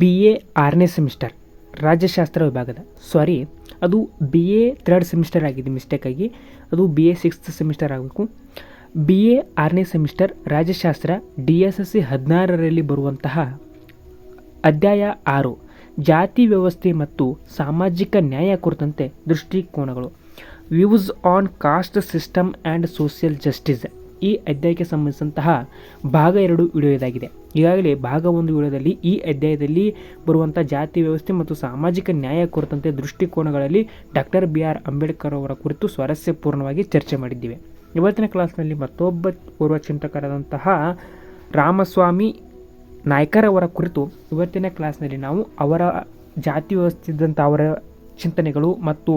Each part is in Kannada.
ಬಿ ಎ ಆರನೇ ಸೆಮಿಸ್ಟರ್ ರಾಜ್ಯಶಾಸ್ತ್ರ ವಿಭಾಗದ. ಸಾರಿ ಅದು ಬಿ ಎ ಥರ್ಡ್ ಸೆಮಿಸ್ಟರ್ ಆಗಿದೆ ಮಿಸ್ಟೇಕಾಗಿ ಅದು ಬಿ ಎ ಸಿಕ್ಸ್ತ್ ಸೆಮಿಸ್ಟರ್ ಆಗಬೇಕು. ಬಿ ಎ ಆರನೇ ಸೆಮಿಸ್ಟರ್ ರಾಜ್ಯಶಾಸ್ತ್ರ ಡಿ ಎಸ್ ಎಸ್ ಸಿ ಹದಿನಾರರಲ್ಲಿ ಬರುವಂತಹ ಅಧ್ಯಾಯ ಆರು, ಜಾತಿ ವ್ಯವಸ್ಥೆ ಮತ್ತು ಸಾಮಾಜಿಕ ನ್ಯಾಯ ಕುರಿತಂತೆ ದೃಷ್ಟಿಕೋನಗಳು. Views on caste system and social justice ಈ ಅಧ್ಯಾಯಕ್ಕೆ ಸಂಬಂಧಿಸಿದಂತಹ ಭಾಗ ಎರಡು ವಿಡಿಯೋ ಇದಾಗಿದೆ. ಈಗಾಗಲೇ ಭಾಗ ಒಂದು ವಿಡಿಯೋದಲ್ಲಿ ಈ ಅಧ್ಯಾಯದಲ್ಲಿ ಬರುವಂಥ ಜಾತಿ ವ್ಯವಸ್ಥೆ ಮತ್ತು ಸಾಮಾಜಿಕ ನ್ಯಾಯ ಕುರಿತಂತೆ ದೃಷ್ಟಿಕೋನಗಳಲ್ಲಿ ಡಾಕ್ಟರ್ ಬಿ ಆರ್ ಅಂಬೇಡ್ಕರ್ ಅವರ ಕುರಿತು ಸ್ವಾರಸ್ಯಪೂರ್ಣವಾಗಿ ಚರ್ಚೆ ಮಾಡಿದ್ದೀವಿ. ಇವತ್ತಿನ ಕ್ಲಾಸ್ನಲ್ಲಿ ಮತ್ತೊಬ್ಬ ಪೂರ್ವ ಚಿಂತಕರಾದಂತಹ ರಾಮಸ್ವಾಮಿ ನಾಯ್ಕರವರ ಕುರಿತು ಇವತ್ತಿನ ಕ್ಲಾಸ್ನಲ್ಲಿ ನಾವು ಅವರ ಜಾತಿ ವ್ಯವಸ್ಥೆ ಇದ್ದಂಥ ಅವರ ಚಿಂತನೆಗಳು ಮತ್ತು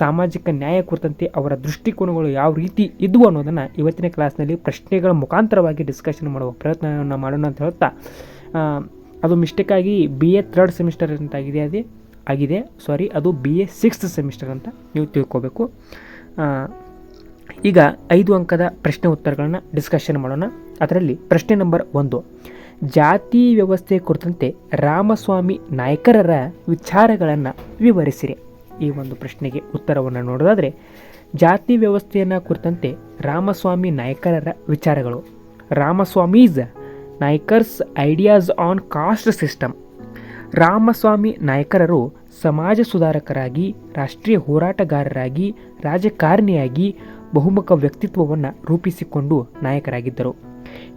ಸಾಮಾಜಿಕ ನ್ಯಾಯ ಕುರಿತಂತೆ ಅವರ ದೃಷ್ಟಿಕೋನಗಳು ಯಾವ ರೀತಿ ಇದ್ವು ಅನ್ನೋದನ್ನು ಇವತ್ತಿನ ಕ್ಲಾಸ್ನಲ್ಲಿ ಪ್ರಶ್ನೆಗಳ ಮುಖಾಂತರವಾಗಿ ಡಿಸ್ಕಷನ್ ಮಾಡುವ ಪ್ರಯತ್ನವನ್ನು ಮಾಡೋಣ ಅಂತ ಹೇಳ್ತಾ ಅದು ಮಿಸ್ಟೇಕಾಗಿ ಬಿ ಎ ಥರ್ಡ್ ಸೆಮಿಸ್ಟರ್ ಅಂತ ಆಗಿದೆ, ಅದೇ ಆಗಿದೆ. ಸಾರಿ ಅದು ಬಿ ಎ ಸಿಕ್ಸ್ತ್ ಸೆಮಿಸ್ಟರ್ ಅಂತ ನೀವು ತಿಳ್ಕೊಬೇಕು. ಈಗ ಐದು ಅಂಕದ ಪ್ರಶ್ನೆ ಉತ್ತರಗಳನ್ನು ಡಿಸ್ಕಷನ್ ಮಾಡೋಣ. ಅದರಲ್ಲಿ ಪ್ರಶ್ನೆ ನಂಬರ್ ಒಂದು ಜಾತಿ ವ್ಯವಸ್ಥೆ ಕುರಿತಂತೆ ರಾಮಸ್ವಾಮಿ ನಾಯಕರರ ವಿಚಾರಗಳನ್ನು ವಿವರಿಸಿರಿ. ಈ ಒಂದು ಪ್ರಶ್ನೆಗೆ ಉತ್ತರವನ್ನು ನೋಡೋದಾದರೆ, ಜಾತಿ ವ್ಯವಸ್ಥೆಯನ್ನು ಕುರಿತಂತೆ ರಾಮಸ್ವಾಮಿ ನಾಯಕರರ ವಿಚಾರಗಳು. Ramaswamy's Naicker's ideas on caste system. Ramaswamy ನಾಯಕರರು ಸಮಾಜ ಸುಧಾರಕರಾಗಿ, ರಾಷ್ಟ್ರೀಯ ಹೋರಾಟಗಾರರಾಗಿ, ರಾಜಕಾರಣಿಯಾಗಿ, ಬಹುಮುಖ ವ್ಯಕ್ತಿತ್ವವನ್ನು ರೂಪಿಸಿಕೊಂಡು ನಾಯಕರಾಗಿದ್ದರು.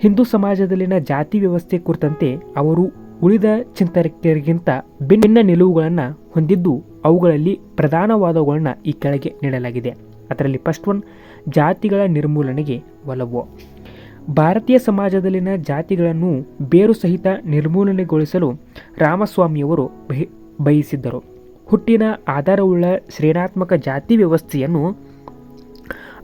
ಹಿಂದೂ ಸಮಾಜದಲ್ಲಿನ ಜಾತಿ ವ್ಯವಸ್ಥೆ ಕುರಿತಂತೆ ಅವರು ಉಳಿದ ಚಿಂತಕರಿಗಿಂತ ಭಿನ್ನ ನಿಲುವುಗಳನ್ನು ಹೊಂದಿದ್ದು ಅವುಗಳಲ್ಲಿ ಪ್ರಧಾನವಾದವುಗಳನ್ನ ಈ ಕೆಳಗೆ ನೀಡಲಾಗಿದೆ. ಅದರಲ್ಲಿ ಫಸ್ಟ್ ಒನ್ ಜಾತಿಗಳ ನಿರ್ಮೂಲನೆಗೆ ಒಲವು. ಭಾರತೀಯ ಸಮಾಜದಲ್ಲಿನ ಜಾತಿಗಳನ್ನು ಬೇರು ಸಹಿತ ನಿರ್ಮೂಲನೆಗೊಳಿಸಲು ರಾಮಸ್ವಾಮಿಯವರು ಬಯ ಬಯಸಿದ್ದರು. ಹುಟ್ಟಿನ ಆಧಾರವುಳ್ಳ ಶ್ರೇಣಾತ್ಮಕ ಜಾತಿ ವ್ಯವಸ್ಥೆಯನ್ನು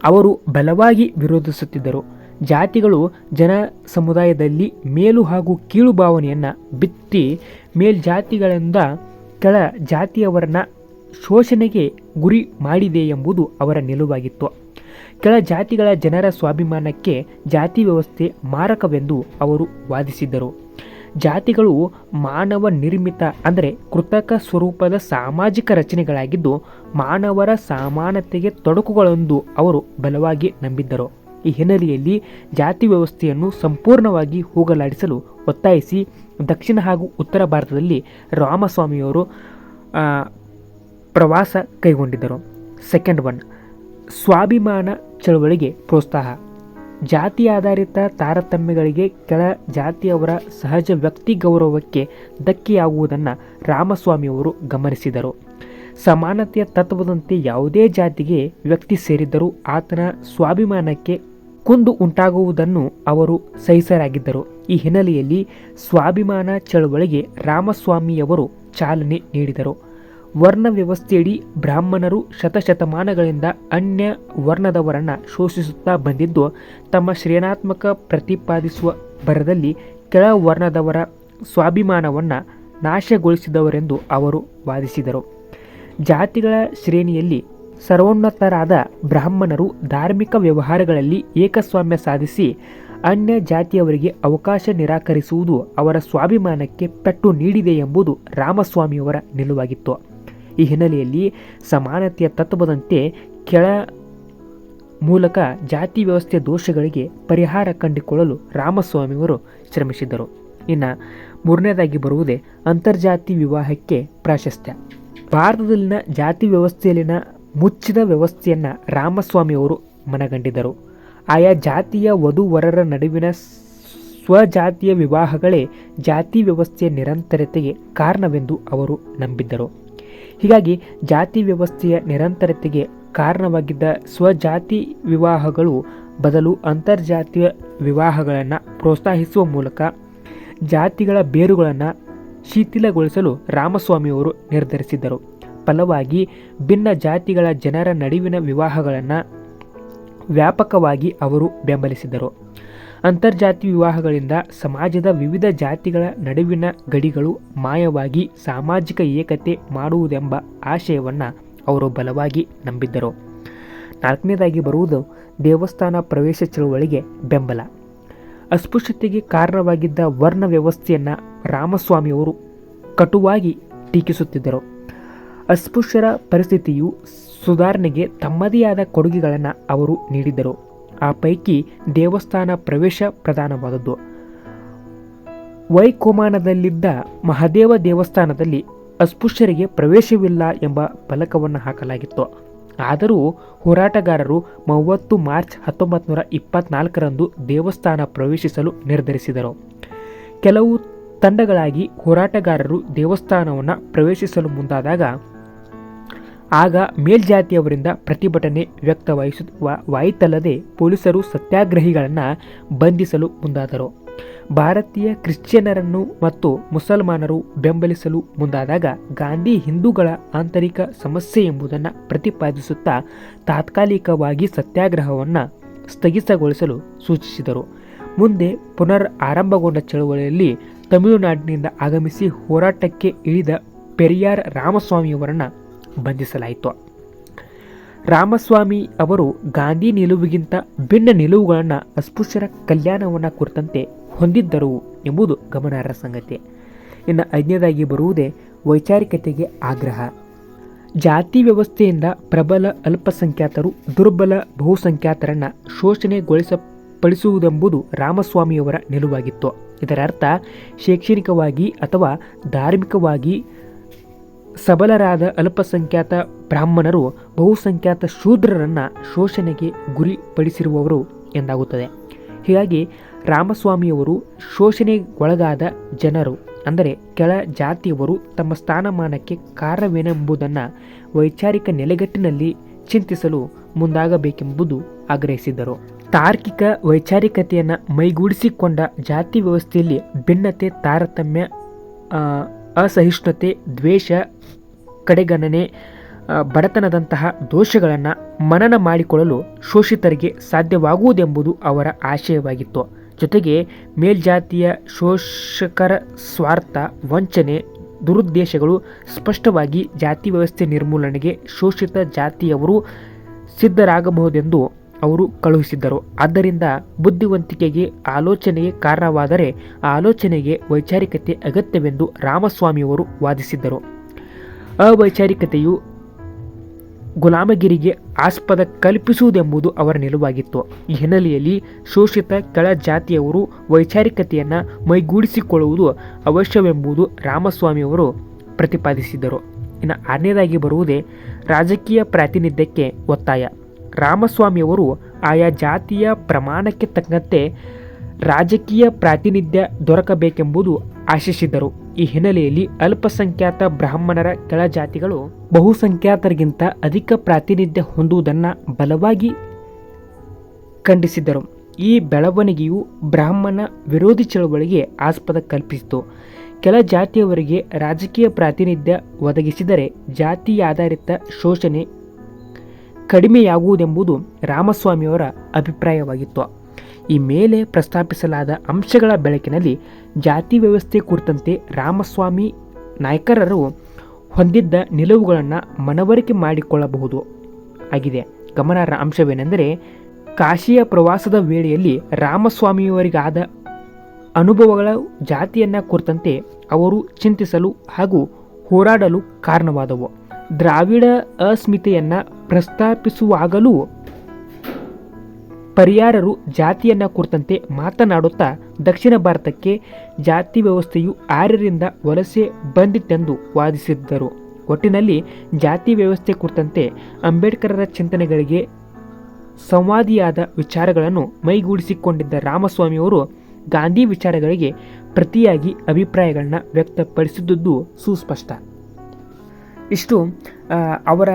ಅವರು ಬಲವಾಗಿ ವಿರೋಧಿಸುತ್ತಿದ್ದರು. ಜಾತಿಗಳು ಜನ ಸಮುದಾಯದಲ್ಲಿ ಮೇಲು ಹಾಗೂ ಕೀಳು ಭಾವನೆಯನ್ನು ಬಿತ್ತಿ ಮೇಲ್ಜಾತಿಗಳಿಂದ ಕೆಳ ಜಾತಿಯವರನ್ನ ಶೋಷಣೆಗೆ ಗುರಿ ಮಾಡಿದೆ ಎಂಬುದು ಅವರ ನಿಲುವಾಗಿತ್ತು. ಕೆಳ ಜಾತಿಗಳ ಜನರ ಸ್ವಾಭಿಮಾನಕ್ಕೆ ಜಾತಿ ವ್ಯವಸ್ಥೆ ಮಾರಕವೆಂದು ಅವರು ವಾದಿಸಿದ್ದರು. ಜಾತಿಗಳು ಮಾನವ ನಿರ್ಮಿತ ಅಂದರೆ ಕೃತಕ ಸ್ವರೂಪದ ಸಾಮಾಜಿಕ ರಚನೆಗಳಾಗಿದ್ದು ಮಾನವರ ಸಮಾನತೆಗೆ ತೊಡಕುಗಳೆಂದು ಅವರು ಬಲವಾಗಿ ನಂಬಿದ್ದರು. ಈ ಹಿನ್ನೆಲೆಯಲ್ಲಿ ಜಾತಿ ವ್ಯವಸ್ಥೆಯನ್ನು ಸಂಪೂರ್ಣವಾಗಿ ಹೋಗಲಾಡಿಸಲು ಒತ್ತಾಯಿಸಿ ದಕ್ಷಿಣ ಹಾಗೂ ಉತ್ತರ ಭಾರತದಲ್ಲಿ ರಾಮಸ್ವಾಮಿಯವರು ಪ್ರವಾಸ ಕೈಗೊಂಡಿದ್ದರು. ಸೆಕೆಂಡ್ ಒನ್, ಸ್ವಾಭಿಮಾನ ಚಳವಳಿಗೆ ಪ್ರೋತ್ಸಾಹ. ಜಾತಿ ಆಧಾರಿತ ತಾರತಮ್ಯಗಳಿಗೆ ಕೆಳ ಜಾತಿಯವರ ಸಹಜ ವ್ಯಕ್ತಿ ಗೌರವಕ್ಕೆ ಧಕ್ಕೆಯಾಗುವುದನ್ನು ರಾಮಸ್ವಾಮಿಯವರು ಗಮನಿಸಿದರು. ಸಮಾನತೆಯ ತತ್ವದಂತೆ ಯಾವುದೇ ಜಾತಿಗೆ ವ್ಯಕ್ತಿ ಸೇರಿದ್ದರೂ ಆತನ ಸ್ವಾಭಿಮಾನಕ್ಕೆ ಕುಂದು ಉಂಟಾಗುವುದನ್ನು ಅವರು ಸಹಿಸರಾಗಿದ್ದರು. ಈ ಹಿನ್ನೆಲೆಯಲ್ಲಿ ಸ್ವಾಭಿಮಾನ ಚಳವಳಿಗೆ ರಾಮಸ್ವಾಮಿಯವರು ಚಾಲನೆ ನೀಡಿದರು. ವರ್ಣ ವ್ಯವಸ್ಥೆಯಡಿ ಬ್ರಾಹ್ಮಣರು ಶತಶತಮಾನಗಳಿಂದ ಅನ್ಯ ವರ್ಣದವರನ್ನು ಶೋಷಿಸುತ್ತಾ ಬಂದಿದ್ದು, ತಮ್ಮ ಶ್ರೇಣಾತ್ಮಕ ಪ್ರತಿಪಾದಿಸುವ ಬರದಲ್ಲಿ ಕೆಳ ವರ್ಣದವರ ಸ್ವಾಭಿಮಾನವನ್ನು ನಾಶಗೊಳಿಸಿದವರೆಂದು ಅವರು ವಾದಿಸಿದರು. ಜಾತಿಗಳ ಶ್ರೇಣಿಯಲ್ಲಿ ಸರ್ವೋನ್ನತರಾದ ಬ್ರಾಹ್ಮಣರು ಧಾರ್ಮಿಕ ವ್ಯವಹಾರಗಳಲ್ಲಿ ಏಕಸ್ವಾಮ್ಯ ಸಾಧಿಸಿ ಅನ್ಯ ಜಾತಿಯವರಿಗೆ ಅವಕಾಶ ನಿರಾಕರಿಸುವುದು ಅವರ ಸ್ವಾಭಿಮಾನಕ್ಕೆ ಪೆಟ್ಟು ನೀಡಿದೆ ಎಂಬುದು ರಾಮಸ್ವಾಮಿಯವರ ನಿಲುವಾಗಿತ್ತು. ಈ ಹಿನ್ನೆಲೆಯಲ್ಲಿ ಸಮಾನತೆಯ ತತ್ವದಂತೆ ಕೆಳ ಮೂಲಕ ಜಾತಿ ವ್ಯವಸ್ಥೆ ದೋಷಗಳಿಗೆ ಪರಿಹಾರ ಕಂಡುಕೊಳ್ಳಲು ರಾಮಸ್ವಾಮಿಯವರು ಶ್ರಮಿಸಿದ್ದರು. ಇನ್ನು ಮೂರನೇದಾಗಿ ಬರುವುದೇ ಅಂತರ್ಜಾತಿ ವಿವಾಹಕ್ಕೆ ಪ್ರಾಶಸ್ತ್ಯ. ಭಾರತದಲ್ಲಿನ ಜಾತಿ ವ್ಯವಸ್ಥೆಯಲ್ಲಿನ ಮುಚ್ಚಿದ ವ್ಯವಸ್ಥೆಯನ್ನು ರಾಮಸ್ವಾಮಿಯವರು ಮನಗಂಡಿದ್ದರು. ಆಯಾ ಜಾತಿಯ ವಧುವರರ ನಡುವಿನ ಸ್ವಜಾತಿಯ ವಿವಾಹಗಳೇ ಜಾತಿ ವ್ಯವಸ್ಥೆಯ ನಿರಂತರತೆಗೆ ಕಾರಣವೆಂದು ಅವರು ನಂಬಿದ್ದರು. ಹೀಗಾಗಿ ಜಾತಿ ವ್ಯವಸ್ಥೆಯ ನಿರಂತರತೆಗೆ ಕಾರಣವಾಗಿದ್ದ ಸ್ವಜಾತಿ ವಿವಾಹಗಳು ಬದಲು ಅಂತರ್ಜಾತೀಯ ವಿವಾಹಗಳನ್ನು ಪ್ರೋತ್ಸಾಹಿಸುವ ಮೂಲಕ ಜಾತಿಗಳ ಬೇರುಗಳನ್ನು ಶಿಥಿಲಗೊಳಿಸಲು ರಾಮಸ್ವಾಮಿಯವರು ನಿರ್ಧರಿಸಿದ್ದರು. ಫಲವಾಗಿ, ಭಿನ್ನ ಜಾತಿಗಳ ಜನರ ನಡುವಿನ ವಿವಾಹಗಳನ್ನು ವ್ಯಾಪಕವಾಗಿ ಅವರು ಬೆಂಬಲಿಸಿದರು ಅಂತರ್ಜಾತಿ ವಿವಾಹಗಳಿಂದ ಸಮಾಜದ ವಿವಿಧ ಜಾತಿಗಳ ನಡುವಿನ ಗಡಿಗಳು ಮಾಯವಾಗಿ ಸಾಮಾಜಿಕ ಏಕತೆ ಮಾಡುವುದೆಂಬ ಆಶಯವನ್ನು ಅವರು ಬಲವಾಗಿ ನಂಬಿದ್ದರು. ನಾಲ್ಕನೇದಾಗಿ ಬರುವುದು ದೇವಸ್ಥಾನ ಪ್ರವೇಶ ಚಳುವಳಿಗೆ ಬೆಂಬಲ. ಅಸ್ಪೃಶ್ಯತೆಗೆ ಕಾರಣವಾಗಿದ್ದ ವರ್ಣ ವ್ಯವಸ್ಥೆಯನ್ನು ರಾಮಸ್ವಾಮಿಯವರು ಕಟುವಾಗಿ ಟೀಕಿಸುತ್ತಿದ್ದರು. ಅಸ್ಪೃಶ್ಯರ ಪರಿಸ್ಥಿತಿಯು ಸುಧಾರಣೆಗೆ ತಮ್ಮದೇ ಆದ ಕೊಡುಗೆಗಳನ್ನು ಅವರು ನೀಡಿದರು ಆ ಪೈಕಿ ದೇವಸ್ಥಾನ ಪ್ರವೇಶ ಪ್ರಧಾನವಾದದ್ದು. ವೈಕೋಮಾನದಲ್ಲಿದ್ದ ಮಹಾದೇವ ದೇವಸ್ಥಾನದಲ್ಲಿ ಅಸ್ಪೃಶ್ಯರಿಗೆ ಪ್ರವೇಶವಿಲ್ಲ ಎಂಬ ಫಲಕವನ್ನು ಹಾಕಲಾಗಿತ್ತು. ಆದರೂ ಹೋರಾಟಗಾರರು ಮೂವತ್ತು ಮಾರ್ಚ್ ಹತ್ತೊಂಬತ್ತು ನೂರ ಇಪ್ಪತ್ನಾಲ್ಕರಂದು ದೇವಸ್ಥಾನ ಪ್ರವೇಶಿಸಲು ನಿರ್ಧರಿಸಿದರು. ಕೆಲವು ತಂಡಗಳಾಗಿ ಹೋರಾಟಗಾರರು ದೇವಸ್ಥಾನವನ್ನು ಪ್ರವೇಶಿಸಲು ಮುಂದಾದಾಗ, ಆಗ ಮೇಲ್ಜಾತಿಯವರಿಂದ ಪ್ರತಿಭಟನೆ ವ್ಯಕ್ತವಾಯಿಸ ವಾಯಿತಲ್ಲದೆ ಪೊಲೀಸರು ಸತ್ಯಾಗ್ರಹಿಗಳನ್ನು ಬಂಧಿಸಲು ಮುಂದಾದರು. ಭಾರತೀಯ ಕ್ರಿಶ್ಚಿಯನ್ನರನ್ನು ಮತ್ತು ಮುಸಲ್ಮಾನರು ಬೆಂಬಲಿಸಲು ಮುಂದಾದಾಗ ಗಾಂಧಿ ಹಿಂದೂಗಳ ಆಂತರಿಕ ಸಮಸ್ಯೆ ಎಂಬುದನ್ನು ಪ್ರತಿಪಾದಿಸುತ್ತಾ ತಾತ್ಕಾಲಿಕವಾಗಿ ಸತ್ಯಾಗ್ರಹವನ್ನು ಸ್ಥಗಿತಗೊಳಿಸಲು ಸೂಚಿಸಿದರು. ಮುಂದೆ ಪುನರ್ ಆರಂಭಗೊಂಡ ಚಳುವಳಿಯಲ್ಲಿ ತಮಿಳುನಾಡಿನಿಂದ ಆಗಮಿಸಿ ಹೋರಾಟಕ್ಕೆ ಇಳಿದ ಪೆರಿಯಾರ್ ರಾಮಸ್ವಾಮಿಯವರನ್ನು ಬಂಧಿಸಲಾಯಿತು. ರಾಮಸ್ವಾಮಿ ಅವರು ಗಾಂಧಿ ನಿಲುವಿಗಿಂತ ಭಿನ್ನ ನಿಲುವುಗಳನ್ನು ಅಸ್ಪೃಶ್ಯರ ಕಲ್ಯಾಣವನ್ನು ಕುರಿತಂತೆ ಹೊಂದಿದ್ದರು ಎಂಬುದು ಗಮನಾರ್ಹ ಸಂಗತಿ. ಇನ್ನು ಐದನೇದಾಗಿ ಬರುವುದೇ ವೈಚಾರಿಕತೆಗೆ ಆಗ್ರಹ. ಜಾತಿ ವ್ಯವಸ್ಥೆಯಿಂದ ಪ್ರಬಲ ಅಲ್ಪಸಂಖ್ಯಾತರು ದುರ್ಬಲ ಬಹುಸಂಖ್ಯಾತರನ್ನು ಶೋಷಣೆಗೊಳಿಸಪಡಿಸುವುದೆಂಬುದು ರಾಮಸ್ವಾಮಿಯವರ ನಿಲುವಾಗಿತ್ತು. ಇದರ ಅರ್ಥ ಶೈಕ್ಷಣಿಕವಾಗಿ ಅಥವಾ ಧಾರ್ಮಿಕವಾಗಿ ಸಬಲರಾದ ಅಲ್ಪಸಂಖ್ಯಾತ ಬ್ರಾಹ್ಮಣರು ಬಹುಸಂಖ್ಯಾತ ಶೂದ್ರರನ್ನು ಶೋಷಣೆಗೆ ಗುರಿಪಡಿಸಿರುವವರು ಎಂದಾಗುತ್ತದೆ. ಹೀಗಾಗಿ ರಾಮಸ್ವಾಮಿಯವರು ಶೋಷಣೆಗೊಳಗಾದ ಜನರು, ಅಂದರೆ ಕೆಳ ಜಾತಿಯವರು ತಮ್ಮ ಸ್ಥಾನಮಾನಕ್ಕೆ ಕಾರಣವೇನೆಂಬುದನ್ನು ವೈಚಾರಿಕ ನೆಲೆಗಟ್ಟಿನಲ್ಲಿ ಚಿಂತಿಸಲು ಮುಂದಾಗಬೇಕೆಂಬುದು ಆಗ್ರಹಿಸಿದರು ತಾರ್ಕಿಕ ವೈಚಾರಿಕತೆಯನ್ನು ಮೈಗೂಡಿಸಿಕೊಂಡ ಜಾತಿ ವ್ಯವಸ್ಥೆಯಲ್ಲಿ ಭಿನ್ನತೆ, ತಾರತಮ್ಯ ಅಸಹಿಷ್ಣುತೆ, ದ್ವೇಷ, ಕಡೆಗಣನೆ ಬಡತನದಂತಹ ದೋಷಗಳನ್ನು ಮನನ ಮಾಡಿಕೊಳ್ಳಲು ಶೋಷಿತರಿಗೆ ಸಾಧ್ಯವಾಗುವುದೆಂಬುದು ಅವರ ಆಶಯವಾಗಿತ್ತು. ಜೊತೆಗೆ ಮೇಲ್ಜಾತಿಯ ಶೋಷಕರ ಸ್ವಾರ್ಥ, ವಂಚನೆ, ದುರುದ್ದೇಶಗಳು ಸ್ಪಷ್ಟವಾಗಿ ಜಾತಿ ವ್ಯವಸ್ಥೆ ನಿರ್ಮೂಲನೆಗೆ ಶೋಷಿತ ಜಾತಿಯವರು ಸಿದ್ಧರಾಗಬಹುದೆಂದು ಅವರು ಕಳುಹಿಸಿದ್ದರು. ಆದ್ದರಿಂದ ಬುದ್ಧಿವಂತಿಕೆಗೆ ಆಲೋಚನೆಗೆ ಕಾರಣವಾದರೆ ಆಲೋಚನೆಗೆ ವೈಚಾರಿಕತೆ ಅಗತ್ಯವೆಂದು ರಾಮಸ್ವಾಮಿಯವರು ವಾದಿಸಿದ್ದರು. ಅವೈಚಾರಿಕತೆಯು ಗುಲಾಮಗಿರಿಗೆ ಆಸ್ಪದ ಕಲ್ಪಿಸುವುದೆಂಬುದು ಅವರ ನಿಲುವಾಗಿತ್ತು. ಈ ಹಿನ್ನೆಲೆಯಲ್ಲಿ ಶೋಷಿತ ಕೆಳ ಜಾತಿಯವರು ವೈಚಾರಿಕತೆಯನ್ನು ಮೈಗೂಡಿಸಿಕೊಳ್ಳುವುದು ಅವಶ್ಯವೆಂಬುದು ರಾಮಸ್ವಾಮಿಯವರು ಪ್ರತಿಪಾದಿಸಿದರು. ಇನ್ನು ಆರನೇದಾಗಿ ಬರುವುದೇ ರಾಜಕೀಯ ಪ್ರಾತಿನಿಧ್ಯಕ್ಕೆ ಒತ್ತಾಯ. ರಾಮಸ್ವಾಮಿಯವರು ಆಯಾ ಜಾತಿಯ ಪ್ರಮಾಣಕ್ಕೆ ತಕ್ಕಂತೆ ರಾಜಕೀಯ ಪ್ರಾತಿನಿಧ್ಯ ದೊರಕಬೇಕೆಂಬುದು ಆಶಿಸಿದ್ದರು ಈ ಹಿನ್ನೆಲೆಯಲ್ಲಿ ಅಲ್ಪಸಂಖ್ಯಾತ ಬ್ರಾಹ್ಮಣರ ಕೆಳಜಾತಿಗಳು ಬಹುಸಂಖ್ಯಾತರಿಗಿಂತ ಅಧಿಕ ಪ್ರಾತಿನಿಧ್ಯ ಹೊಂದುವುದನ್ನು ಬಲವಾಗಿ ಖಂಡಿಸಿದ್ದರು. ಈ ಬೆಳವಣಿಗೆಯು ಬ್ರಾಹ್ಮಣ ವಿರೋಧಿ ಚಳವಳಿಗೆ ಆಸ್ಪದ ಕಲ್ಪಿಸಿತು. ಕೆಲ ಜಾತಿಯವರಿಗೆ ರಾಜಕೀಯ ಪ್ರಾತಿನಿಧ್ಯ ಒದಗಿಸಿದರೆ ಜಾತಿ ಆಧಾರಿತ ಶೋಷಣೆ ಕಡಿಮೆಯಾಗುವುದೆಂಬುದು ರಾಮಸ್ವಾಮಿಯವರ ಅಭಿಪ್ರಾಯವಾಗಿತ್ತು. ಈ ಮೇಲೆ ಪ್ರಸ್ತಾಪಿಸಲಾದ ಅಂಶಗಳ ಬೆಳಕಿನಲ್ಲಿ ಜಾತಿ ವ್ಯವಸ್ಥೆ ಕುರಿತಂತೆ ರಾಮಸ್ವಾಮಿ ನಾಯ್ಕರರು ಹೊಂದಿದ್ದ ನಿಲುವುಗಳನ್ನು ಮನವರಿಕೆ ಮಾಡಿಕೊಳ್ಳಬಹುದು ಆಗಿದೆ. ಗಮನಾರ್ಹ ಅಂಶವೇನೆಂದರೆ, ಕಾಶಿಯ ಪ್ರವಾಸದ ವೇಳೆಯಲ್ಲಿ ರಾಮಸ್ವಾಮಿಯವರಿಗಾದ ಅನುಭವಗಳ ಜಾತಿಯನ್ನು ಕುರಿತಂತೆ ಅವರು ಚಿಂತಿಸಲು ಹಾಗೂ ಹೋರಾಡಲು ಕಾರಣವಾದವು. ದ್ರಾವಿಡ ಅಸ್ಮಿತೆಯನ್ನು ಪ್ರಸ್ತಾಪಿಸುವಾಗಲೂ ಪರಿಯಾರರು ಜಾತಿಯನ್ನ ಕುರಿತಂತೆ ಮಾತನಾಡುತ್ತಾ ದಕ್ಷಿಣ ಭಾರತಕ್ಕೆ ಜಾತಿ ವ್ಯವಸ್ಥೆಯು ಆರ್ಯರಿಂದ ವಲಸೆ ಬಂದಿತ್ತೆಂದು ವಾದಿಸಿದ್ದರು. ಒಟ್ಟಿನಲ್ಲಿ ಜಾತಿ ವ್ಯವಸ್ಥೆ ಕುರಿತಂತೆ ಅಂಬೇಡ್ಕರರ ಚಿಂತನೆಗಳಿಗೆ ಸಂವಾದಿಯಾದ ವಿಚಾರಗಳನ್ನು ಮೈಗೂಡಿಸಿಕೊಂಡಿದ್ದ ರಾಮಸ್ವಾಮಿಯವರು ಗಾಂಧಿ ವಿಚಾರಗಳಿಗೆ ಪ್ರತಿಯಾಗಿ ಅಭಿಪ್ರಾಯಗಳನ್ನ ವ್ಯಕ್ತಪಡಿಸಿದ್ದು ಸುಸ್ಪಷ್ಟ. ಇಷ್ಟು ಅವರ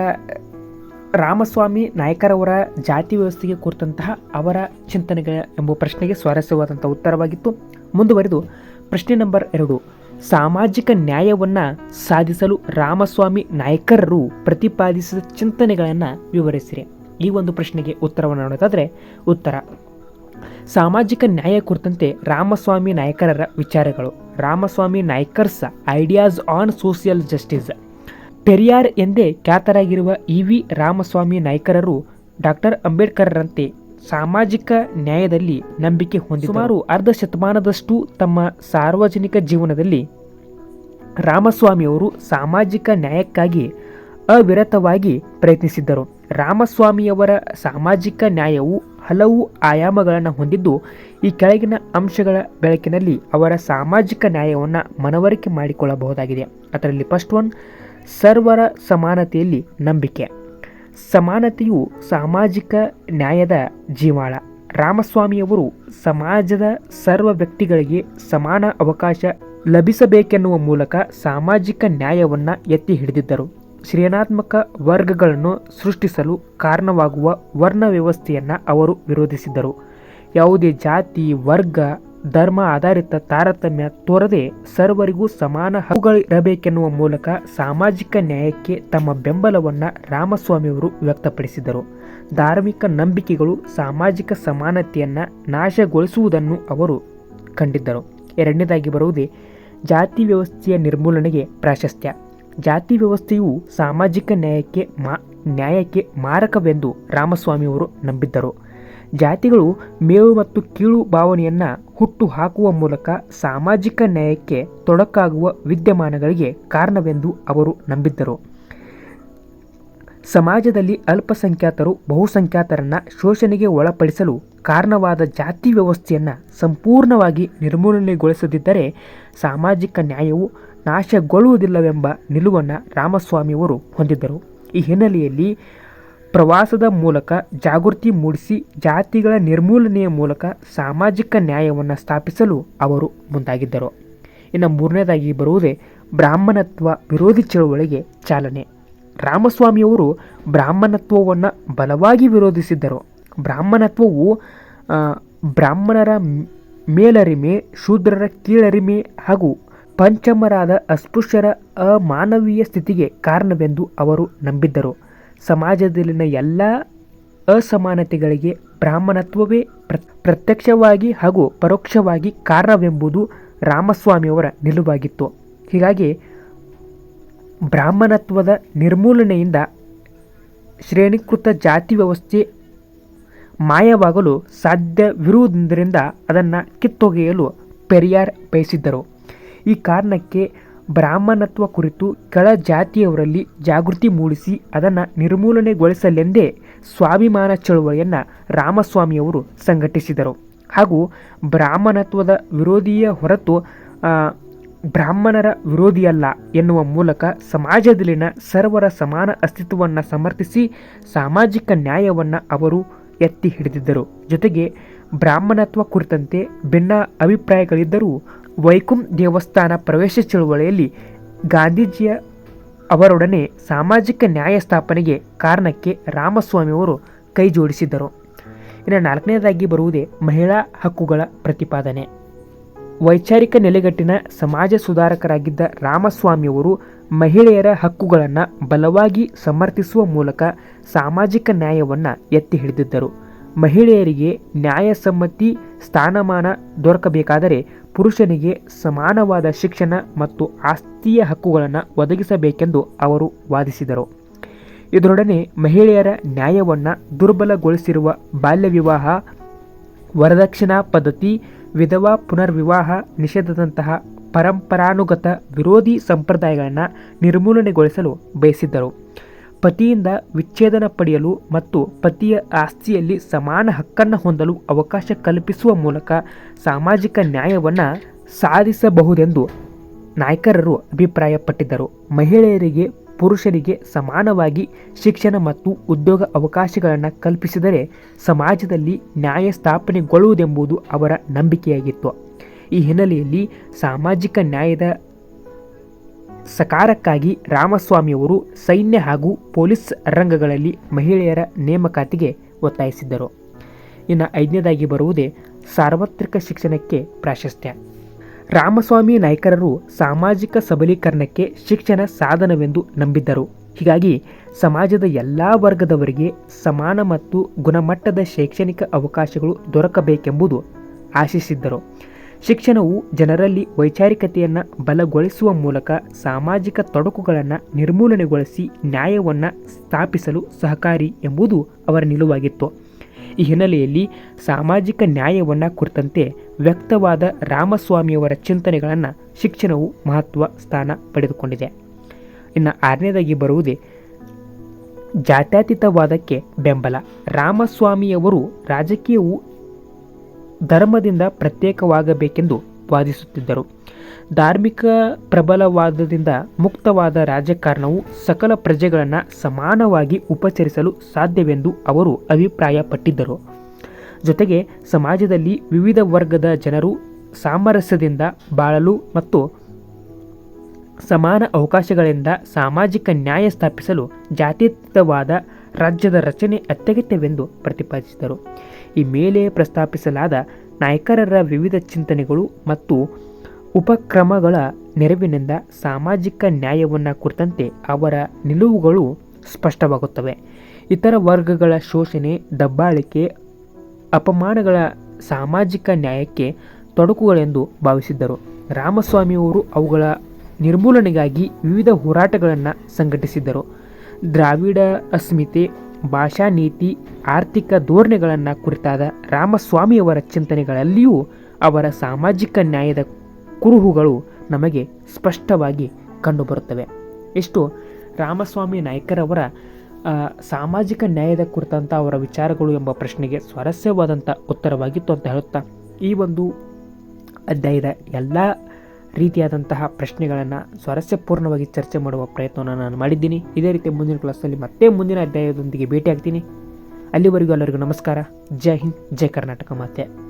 ರಾಮಸ್ವಾಮಿ ನಾಯಕರವರ ಜಾತಿ ವ್ಯವಸ್ಥೆಗೆ ಕುರಿತಂತಹ ಅವರ ಚಿಂತನೆಗಳ ಎಂಬ ಪ್ರಶ್ನೆಗೆ ಸ್ವಾರಸ್ಯವಾದಂಥ ಉತ್ತರವಾಗಿತ್ತು. ಮುಂದುವರೆದು ಪ್ರಶ್ನೆ ನಂಬರ್ ಎರಡು. ಸಾಮಾಜಿಕ ನ್ಯಾಯವನ್ನು ಸಾಧಿಸಲು ರಾಮಸ್ವಾಮಿ ನಾಯಕರರು ಪ್ರತಿಪಾದಿಸಿದ ಚಿಂತನೆಗಳನ್ನು ವಿವರಿಸಿರಿ. ಈ ಒಂದು ಪ್ರಶ್ನೆಗೆ ಉತ್ತರವನ್ನು ನೋಡೋದಾದರೆ ಉತ್ತರ. ಸಾಮಾಜಿಕ ನ್ಯಾಯ ಕುರಿತಂತೆ ರಾಮಸ್ವಾಮಿ ನಾಯಕರರ ವಿಚಾರಗಳು. Ramaswamy Naicker's, ideas on social justice. Periyar ಎಂದೇ ಖ್ಯಾತರಾಗಿರುವ ಇ ವಿ ರಾಮಸ್ವಾಮಿ ನಾಯ್ಕರರು ಡಾಕ್ಟರ್ ಅಂಬೇಡ್ಕರ್ರಂತೆ ಸಾಮಾಜಿಕ ನ್ಯಾಯದಲ್ಲಿ ನಂಬಿಕೆ ಹೊಂದಿ ಸುಮಾರು ಅರ್ಧ ಶತಮಾನದಷ್ಟು ತಮ್ಮ ಸಾರ್ವಜನಿಕ ಜೀವನದಲ್ಲಿ ರಾಮಸ್ವಾಮಿಯವರು ಸಾಮಾಜಿಕ ನ್ಯಾಯಕ್ಕಾಗಿ ಅವಿರತವಾಗಿ ಪ್ರಯತ್ನಿಸಿದ್ದರು. ರಾಮಸ್ವಾಮಿಯವರ ಸಾಮಾಜಿಕ ನ್ಯಾಯವು ಹಲವು ಆಯಾಮಗಳನ್ನು ಹೊಂದಿದ್ದು, ಈ ಕೆಳಗಿನ ಅಂಶಗಳ ಬೆಳಕಿನಲ್ಲಿ ಅವರ ಸಾಮಾಜಿಕ ನ್ಯಾಯವನ್ನು ಮನವರಿಕೆ ಮಾಡಿಕೊಳ್ಳಬಹುದಾಗಿದೆ. ಅದರಲ್ಲಿ ಫಸ್ಟ್ ಒನ್ ಸರ್ವರ ಸಮಾನತೆಯಲ್ಲಿ ನಂಬಿಕೆ. ಸಮಾನತೆಯು ಸಾಮಾಜಿಕ ನ್ಯಾಯದ ಜೀವಾಳ. ರಾಮಸ್ವಾಮಿಯವರು ಸಮಾಜದ ಸರ್ವ ವ್ಯಕ್ತಿಗಳಿಗೆ ಸಮಾನ ಅವಕಾಶ ಲಭಿಸಬೇಕೆನ್ನುವ ಮೂಲಕ ಸಾಮಾಜಿಕ ನ್ಯಾಯವನ್ನು ಎತ್ತಿ ಹಿಡಿದಿದ್ದರು. ಶ್ರೇಣಾತ್ಮಕ ವರ್ಗಗಳನ್ನು ಸೃಷ್ಟಿಸಲು ಕಾರಣವಾಗುವ ವರ್ಣ ವ್ಯವಸ್ಥೆಯನ್ನು ಅವರು ವಿರೋಧಿಸಿದ್ದರು. ಯಾವುದೇ ಜಾತಿ, ವರ್ಗ ಧರ್ಮ ಆಧಾರಿತ ತಾರತಮ್ಯ ತೋರದೆ ಸರ್ವರಿಗೂ ಸಮಾನ ಹಕ್ಕುಗಳಿರಬೇಕೆನ್ನುವ ಮೂಲಕ ಸಾಮಾಜಿಕ ನ್ಯಾಯಕ್ಕೆ ತಮ್ಮ ಬೆಂಬಲವನ್ನು ರಾಮಸ್ವಾಮಿಯವರು ವ್ಯಕ್ತಪಡಿಸಿದರು. ಧಾರ್ಮಿಕ ನಂಬಿಕೆಗಳು ಸಾಮಾಜಿಕ ಸಮಾನತೆಯನ್ನು ನಾಶಗೊಳಿಸುವುದನ್ನು ಅವರು ಕಂಡಿದ್ದರು. ಎರಡನೇದಾಗಿ ಬರುವುದೇ ಜಾತಿ ವ್ಯವಸ್ಥೆಯ ನಿರ್ಮೂಲನೆಗೆ ಪ್ರಾಶಸ್ತ್ಯ. ಜಾತಿ ವ್ಯವಸ್ಥೆಯು ಸಾಮಾಜಿಕ ನ್ಯಾಯಕ್ಕೆ ಮಾ ನ್ಯಾಯಕ್ಕೆ ಮಾರಕವೆಂದು ರಾಮಸ್ವಾಮಿಯವರು ನಂಬಿದ್ದರು. ಜಾತಿಗಳು ಮೇಲು ಮತ್ತು ಕೀಳು ಭಾವನೆಯನ್ನು ಹುಟ್ಟು ಹಾಕುವ ಮೂಲಕ ಸಾಮಾಜಿಕ ನ್ಯಾಯಕ್ಕೆ ತೊಡಕಾಗುವ ವಿದ್ಯಮಾನಗಳಿಗೆ ಕಾರಣವೆಂದು ಅವರು ನಂಬಿದ್ದರು. ಸಮಾಜದಲ್ಲಿ ಅಲ್ಪಸಂಖ್ಯಾತರು ಬಹುಸಂಖ್ಯಾತರನ್ನು ಶೋಷಣೆಗೆ ಒಳಪಡಿಸಲು ಕಾರಣವಾದ ಜಾತಿ ವ್ಯವಸ್ಥೆಯನ್ನು ಸಂಪೂರ್ಣವಾಗಿ ನಿರ್ಮೂಲನೆಗೊಳಿಸದಿದ್ದರೆ ಸಾಮಾಜಿಕ ನ್ಯಾಯವು ನಾಶಗೊಳ್ಳುವುದಿಲ್ಲವೆಂಬ ನಿಲುವನ್ನು ರಾಮಸ್ವಾಮಿಯವರು ಹೊಂದಿದ್ದರು. ಈ ಹಿನ್ನೆಲೆಯಲ್ಲಿ ಪ್ರವಾಸದ ಮೂಲಕ ಜಾಗೃತಿ ಮೂಡಿಸಿ ಜಾತಿಗಳ ನಿರ್ಮೂಲನೆಯ ಮೂಲಕ ಸಾಮಾಜಿಕ ನ್ಯಾಯವನ್ನು ಸ್ಥಾಪಿಸಲು ಅವರು ಮುಂದಾಗಿದ್ದರು. ಇನ್ನು ಮೂರನೇದಾಗಿ ಬರುವುದೇ ಬ್ರಾಹ್ಮಣತ್ವ ವಿರೋಧಿ ಚಳುವಳಿಗೆ ಚಾಲನೆ. ರಾಮಸ್ವಾಮಿಯವರು ಬ್ರಾಹ್ಮಣತ್ವವನ್ನು ಬಲವಾಗಿ ವಿರೋಧಿಸಿದ್ದರು. ಬ್ರಾಹ್ಮಣತ್ವವು ಬ್ರಾಹ್ಮಣರ ಮೇಲರಿಮೆ, ಶೂದ್ರರ ಕೀಳರಿಮೆ ಹಾಗೂ ಪಂಚಮರಾದ ಅಸ್ಪೃಶ್ಯರ ಅಮಾನವೀಯ ಸ್ಥಿತಿಗೆ ಕಾರಣವೆಂದು ಅವರು ನಂಬಿದ್ದರು. ಸಮಾಜದಲ್ಲಿನ ಎಲ್ಲ ಅಸಮಾನತೆಗಳಿಗೆ ಬ್ರಾಹ್ಮಣತ್ವವೇ ಪ್ರ, ಪ್ರತ್ಯಕ್ಷವಾಗಿ ಹಾಗೂ ಪರೋಕ್ಷವಾಗಿ ಕಾರಣವೆಂಬುದು ರಾಮಸ್ವಾಮಿಯವರ ನಿಲುವಾಗಿತ್ತು. ಹೀಗಾಗಿ ಬ್ರಾಹ್ಮಣತ್ವದ ನಿರ್ಮೂಲನೆಯಿಂದ ಶ್ರೇಣೀಕೃತ ಜಾತಿ ವ್ಯವಸ್ಥೆ ಮಾಯವಾಗಲು ಸಾಧ್ಯವಿರುವುದರಿಂದ ಅದನ್ನು ಕಿತ್ತೊಗೆಯಲು ಪೆರಿಯಾರ್ ಬಯಸಿದ್ದರು. ಈ ಕಾರಣಕ್ಕೆ ಬ್ರಾಹ್ಮಣತ್ವ ಕುರಿತು ಕೆಳ ಜಾತಿಯವರಲ್ಲಿ ಜಾಗೃತಿ ಮೂಡಿಸಿ ಅದನ್ನು ನಿರ್ಮೂಲನೆಗೊಳಿಸಲೆಂದೇ ಸ್ವಾಭಿಮಾನ ಚಳುವಳಿಯನ್ನು ರಾಮಸ್ವಾಮಿಯವರು ಸಂಘಟಿಸಿದರು. ಹಾಗೂ ಬ್ರಾಹ್ಮಣತ್ವದ ವಿರೋಧಿಯ ಹೊರತು ಬ್ರಾಹ್ಮಣರ ವಿರೋಧಿಯಲ್ಲ ಎನ್ನುವ ಮೂಲಕ ಸಮಾಜದಲ್ಲಿನ ಸರ್ವರ ಸಮಾನ ಅಸ್ತಿತ್ವವನ್ನು ಸಮರ್ಥಿಸಿ ಸಾಮಾಜಿಕ ನ್ಯಾಯವನ್ನು ಅವರು ಎತ್ತಿ ಹಿಡಿದಿದ್ದರು. ಜೊತೆಗೆ ಬ್ರಾಹ್ಮಣತ್ವ ಕುರಿತಂತೆ ಭಿನ್ನ ಅಭಿಪ್ರಾಯಗಳಿದ್ದರೂ ವೈಕುಂ ದೇವಸ್ಥಾನ ಪ್ರವೇಶ ಚಳುವಳಿಯಲ್ಲಿ ಗಾಂಧೀಜಿಯ ಅವರೊಡನೆ ಸಾಮಾಜಿಕ ನ್ಯಾಯ ಸ್ಥಾಪನೆಗೆ ಕಾರಣಕ್ಕೆ ರಾಮಸ್ವಾಮಿಯವರು ಕೈ ಜೋಡಿಸಿದ್ದರು. ಇನ್ನು ನಾಲ್ಕನೇದಾಗಿ ಬರುವುದೇ ಮಹಿಳಾ ಹಕ್ಕುಗಳ ಪ್ರತಿಪಾದನೆ. ವೈಚಾರಿಕ ನೆಲೆಗಟ್ಟಿನ ಸಮಾಜ ಸುಧಾರಕರಾಗಿದ್ದ ರಾಮಸ್ವಾಮಿಯವರು ಮಹಿಳೆಯರ ಹಕ್ಕುಗಳನ್ನು ಬಲವಾಗಿ ಸಮರ್ಥಿಸುವ ಮೂಲಕ ಸಾಮಾಜಿಕ ನ್ಯಾಯವನ್ನು ಎತ್ತಿ ಹಿಡಿದಿದ್ದರು. ಮಹಿಳೆಯರಿಗೆ ನ್ಯಾಯಸಮ್ಮತಿ ಸ್ಥಾನಮಾನ ದೊರಕಬೇಕಾದರೆ ಪುರುಷನಿಗೆ ಸಮಾನವಾದ ಶಿಕ್ಷಣ ಮತ್ತು ಆಸ್ತಿಯ ಹಕ್ಕುಗಳನ್ನು ಒದಗಿಸಬೇಕೆಂದು ಅವರು ವಾದಿಸಿದರು. ಇದರೊಡನೆ ಮಹಿಳೆಯರ ನ್ಯಾಯವನ್ನು ದುರ್ಬಲಗೊಳಿಸಿರುವ ಬಾಲ್ಯ ವಿವಾಹ ವರದಕ್ಷಿಣಾ ಪದ್ಧತಿ, ವಿಧವಾ ಪುನರ್ವಿವಾಹ ನಿಷೇಧದಂತಹ ಪರಂಪರಾನುಗತ ವಿರೋಧಿ ಸಂಪ್ರದಾಯಗಳನ್ನು ನಿರ್ಮೂಲನೆಗೊಳಿಸಲು ಬಯಸಿದ್ದರು. ಪತಿಯಿಂದ ವಿಚ್ಛೇದನ ಪಡೆಯಲು ಮತ್ತು ಪತಿಯ ಆಸ್ತಿಯಲ್ಲಿ ಸಮಾನ ಹಕ್ಕನ್ನು ಹೊಂದಲು ಅವಕಾಶ ಕಲ್ಪಿಸುವ ಮೂಲಕ ಸಾಮಾಜಿಕ ನ್ಯಾಯವನ್ನು ಸಾಧಿಸಬಹುದೆಂದು ನಾಯ್ಕರರು ಅಭಿಪ್ರಾಯಪಟ್ಟಿದ್ದರು. ಮಹಿಳೆಯರಿಗೆ, ಪುರುಷರಿಗೆ ಸಮಾನವಾಗಿ ಶಿಕ್ಷಣ ಮತ್ತು ಉದ್ಯೋಗ ಅವಕಾಶಗಳನ್ನು ಕಲ್ಪಿಸಿದರೆ ಸಮಾಜದಲ್ಲಿ ನ್ಯಾಯ ಸ್ಥಾಪನೆಗೊಳ್ಳುವುದೆಂಬುದು ಅವರ ನಂಬಿಕೆಯಾಗಿತ್ತು. ಈ ಹಿನ್ನೆಲೆಯಲ್ಲಿ ಸಾಮಾಜಿಕ ನ್ಯಾಯದ ಸಕಾರಕ್ಕಾಗಿ ರಾಮಸ್ವಾಮಿಯವರು ಸೈನ್ಯ ಹಾಗೂ ಪೊಲೀಸ್ ರಂಗಗಳಲ್ಲಿ ಮಹಿಳೆಯರ ನೇಮಕಾತಿಗೆ ಒತ್ತಾಯಿಸಿದ್ದರು. ಇನ್ನು ಐದನೇದಾಗಿ ಬರುವುದೇ ಸಾರ್ವತ್ರಿಕ ಶಿಕ್ಷಣಕ್ಕೆ ಪ್ರಾಶಸ್ತ್ಯ. ರಾಮಸ್ವಾಮಿ ನಾಯ್ಕರರು ಸಾಮಾಜಿಕ ಸಬಲೀಕರಣಕ್ಕೆ ಶಿಕ್ಷಣ ಸಾಧನವೆಂದು ನಂಬಿದ್ದರು. ಹೀಗಾಗಿ ಸಮಾಜದ ಎಲ್ಲ ವರ್ಗದವರಿಗೆ ಸಮಾನ ಮತ್ತು ಗುಣಮಟ್ಟದ ಶೈಕ್ಷಣಿಕ ಅವಕಾಶಗಳು ದೊರಕಬೇಕೆಂಬುದು ಆಶಿಸಿದ್ದರು. ಶಿಕ್ಷಣವು ಜನರಲ್ಲಿ ವೈಚಾರಿಕತೆಯನ್ನು ಬಲಗೊಳಿಸುವ ಮೂಲಕ ಸಾಮಾಜಿಕ ತೊಡಕುಗಳನ್ನು ನಿರ್ಮೂಲನೆಗೊಳಿಸಿ ನ್ಯಾಯವನ್ನು ಸ್ಥಾಪಿಸಲು ಸಹಕಾರಿ ಎಂಬುದು ಅವರ ನಿಲುವಾಗಿತ್ತು. ಈ ಹಿನ್ನೆಲೆಯಲ್ಲಿ ಸಾಮಾಜಿಕ ನ್ಯಾಯವನ್ನು ಕುರಿತಂತೆ ವ್ಯಕ್ತವಾದ ರಾಮಸ್ವಾಮಿಯವರ ಚಿಂತನೆಗಳನ್ನು ಶಿಕ್ಷಣವು ಮಹತ್ವ ಸ್ಥಾನ ಪಡೆದುಕೊಂಡಿದೆ. ಇನ್ನು ಆರನೇದಾಗಿ ಬರುವುದೇ ಜಾತ್ಯತೀತವಾದಕ್ಕೆ ಬೆಂಬಲ. ರಾಮಸ್ವಾಮಿಯವರು ರಾಜಕೀಯವು ಧರ್ಮದಿಂದ ಪ್ರತ್ಯೇಕವಾಗಬೇಕೆಂದು ವಾದಿಸುತ್ತಿದ್ದರು. ಧಾರ್ಮಿಕ ಪ್ರಬಲವಾದದಿಂದ ಮುಕ್ತವಾದ ರಾಜಕಾರಣವು ಸಕಲ ಪ್ರಜೆಗಳನ್ನು ಸಮಾನವಾಗಿ ಉಪಚರಿಸಲು ಸಾಧ್ಯವೆಂದು ಅವರು ಅಭಿಪ್ರಾಯಪಟ್ಟಿದ್ದರು. ಜೊತೆಗೆ ಸಮಾಜದಲ್ಲಿ ವಿವಿಧ ವರ್ಗದ ಜನರು ಸಾಮರಸ್ಯದಿಂದ ಬಾಳಲು ಮತ್ತು ಸಮಾನ ಅವಕಾಶಗಳಿಂದ ಸಾಮಾಜಿಕ ನ್ಯಾಯ ಸ್ಥಾಪಿಸಲು ಜಾತ್ಯತೀತವಾದ ರಾಜ್ಯದ ರಚನೆ ಅತ್ಯಗತ್ಯವೆಂದು ಪ್ರತಿಪಾದಿಸಿದರು. ಈ ಮೇಲೆ ಪ್ರಸ್ತಾಪಿಸಲಾದ ನಾಯಕರರ ವಿವಿಧ ಚಿಂತನೆಗಳು ಮತ್ತು ಉಪಕ್ರಮಗಳ ನೆರವಿನಿಂದ ಸಾಮಾಜಿಕ ನ್ಯಾಯವನ್ನು ಕುರಿತಂತೆ ಅವರ ನಿಲುವುಗಳು ಸ್ಪಷ್ಟವಾಗುತ್ತವೆ. ಇತರ ವರ್ಗಗಳ ಶೋಷಣೆ, ದಬ್ಬಾಳಿಕೆ, ಅಪಮಾನಗಳ ಸಾಮಾಜಿಕ ನ್ಯಾಯಕ್ಕೆ ತೊಡಕುಗಳೆಂದು ಭಾವಿಸಿದ್ದರು. ರಾಮಸ್ವಾಮಿಯವರು ಅವುಗಳ ನಿರ್ಮೂಲನೆಗಾಗಿ ವಿವಿಧ ಹೋರಾಟಗಳನ್ನು ಸಂಘಟಿಸಿದ್ದರು. ದ್ರಾವಿಡ ಅಸ್ಮಿತೆ ಭಾಷಾ ನೀತಿ ಆರ್ಥಿಕ ಧೋರಣೆಗಳನ್ನು ಕುರಿತಾದ ರಾಮಸ್ವಾಮಿಯವರ ಚಿಂತನೆಗಳಲ್ಲಿಯೂ ಅವರ ಸಾಮಾಜಿಕ ನ್ಯಾಯದ ಕುರುಹುಗಳು ನಮಗೆ ಸ್ಪಷ್ಟವಾಗಿ ಕಂಡುಬರುತ್ತವೆ. ಇಷ್ಟು ರಾಮಸ್ವಾಮಿ ನಾಯಕರವರ ಸಾಮಾಜಿಕ ನ್ಯಾಯದ ಕುರಿತಂಥ ಅವರ ವಿಚಾರಗಳು ಎಂಬ ಪ್ರಶ್ನೆಗೆ ಸ್ವಾರಸ್ಯವಾದಂಥ ಉತ್ತರವಾಗಿತ್ತು ಅಂತ ಹೇಳುತ್ತಾ, ಈ ಒಂದು ಅಧ್ಯಾಯದ ಎಲ್ಲ ರೀತಿಯಾದಂತಹ ಪ್ರಶ್ನೆಗಳನ್ನು ಸ್ವಾರಸ್ಯಪೂರ್ಣವಾಗಿ ಚರ್ಚೆ ಮಾಡುವ ಪ್ರಯತ್ನವನ್ನು ನಾನು ಮಾಡಿದ್ದೀನಿ. ಇದೇ ರೀತಿ ಮುಂದಿನ ಕ್ಲಾಸಲ್ಲಿ ಮತ್ತೆ ಮುಂದಿನ ಅಧ್ಯಾಯದೊಂದಿಗೆ ಭೇಟಿಯಾಗ್ತೀನಿ. ಅಲ್ಲಿವರೆಗೂ ಎಲ್ಲರಿಗೂ ನಮಸ್ಕಾರ. ಜೈ ಹಿಂದ್, ಜೈ ಕರ್ನಾಟಕ ಮಾತೆ.